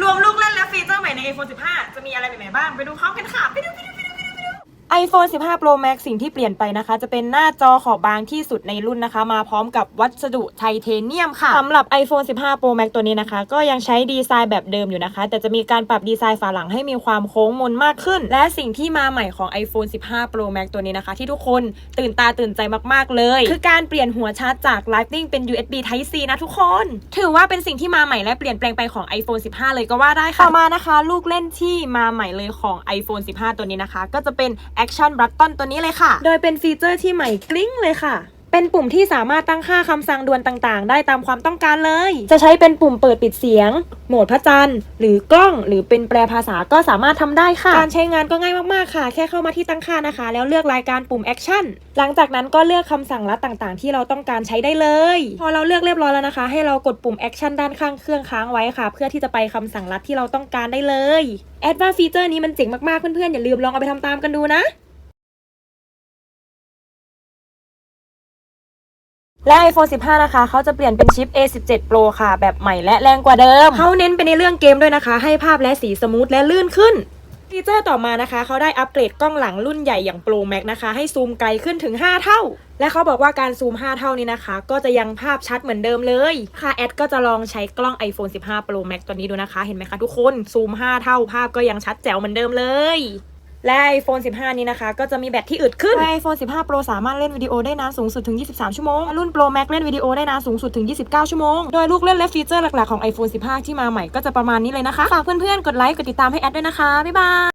รวมลูกเล่นและฟีเจอร์ใหม่ใน iPhone 15 จะมีอะไรใหม่ๆบ้าง ไปดูพร้อมกันค่ะ ไปดูไปดู iPhone 15 Pro Max สิ่งที่เปลี่ยนไปนะคะ จะเป็นหน้าจอขอบบางที่สุดในรุ่นนะคะ มาพร้อมกับวัสดุไทเทเนียมค่ะสำหรับ iPhone 15 Pro Max ตัวนี้นะคะ ก็ยังใช้ดีไซน์แบบเดิมอยู่นะคะ แต่จะมีการปรับดีไซน์ฝาหลังให้มีความโค้งมนมากขึ้น และสิ่งที่มาใหม่ของ iPhone 15 Pro Max ตัวนี้นะคะ ที่ทุกคนตื่นตาตื่นใจมากๆเลย คือการเปลี่ยนหัวชาร์จจาก Lightning เป็น USB Type C นะทุกคน ถือว่าเป็นสิ่งที่มาใหม่และเปลี่ยนแปลงไปของ iPhone 15 เลยก็ว่าได้ค่ะต่อมานะคะ ลูกเล่นที่มาใหม่เลยของ iPhone 15 ตัวนี้นะคะ ก็จะเป็น Action Button ตัวนี้เลยค่ะ โดยเป็นฟีเจอร์ที่ใหม่กลิ้งเลยค่ะ เป็นปุ่มที่สามารถตั้งค่าคำสั่งด่วนต่างๆ ได้ตามความต้องการเลย จะใช้เป็นปุ่มเปิดปิดเสียง โหมดพระจันทร์ หรือกล้อง หรือเป็นแปลภาษาก็สามารถทำได้ค่ะ การใช้งานก็ง่ายมากๆค่ะ แค่เข้ามาที่ตั้งค่านะคะ แล้วเลือกรายการปุ่ม Action หลังจากนั้นก็เลือกคำสั่งลัดต่างๆ ที่เราต้องการใช้ได้เลย พอเราเลือกเรียบร้อยแล้วนะคะ ให้เรากดปุ่ม Action ด้านข้างเครื่องค้างไว้ค่ะ เพื่อที่จะไปคำสั่งลัดที่เราต้องการได้เลยแอดว่าฟีเจอร์นี้มันเจ๋งมากๆเพื่อนๆอย่าลืมลองเอาไปทำตามกันดูนะ และ iPhone 15 นะคะ เขาจะเปลี่ยนเป็นชิป A17 Pro ค่ะ แบบใหม่และแรงกว่าเดิม เขาเน้นไปในเรื่องเกมด้วยนะคะ ให้ภาพและสีสมูทและลื่นขึ้น ฟีเจอร์ต่อมานะคะ เขาได้อัปเกรดกล้องหลังรุ่นใหญ่อย่าง Pro Max นะคะ ให้ซูมไกลขึ้นถึง 5 เท่า และเขาบอกว่าการซูม 5 เท่านี้นะคะ ก็จะยังภาพชัดเหมือนเดิมเลย ค่ะแอดก็จะลองใช้กล้อง iPhone 15 Pro Max ตัวนี้ดูนะคะ เห็นไหมคะทุกคน ซูม 5 เท่าภาพก็ยังชัดแจ๋วเหมือนเดิมเลย และ iPhone 15 นี้นะคะ ก็จะมีแบตที่อึดขึ้น iPhone 15 Pro สามารถเล่นวิดีโอได้นานสูงสุดถึง 23 ชั่วโมง รุ่น Pro Max เล่นวิดีโอได้นานสูงสุดถึง 29 ชั่วโมง โดยลูกเล่นและฟีเจอร์หลักๆของ iPhone 15 ที่มาใหม่ก็จะประมาณนี้เลยนะคะ ฝากเพื่อนๆ กดไลค์ กดติดตามให้แอดด้วยนะคะ บ๊ายบาย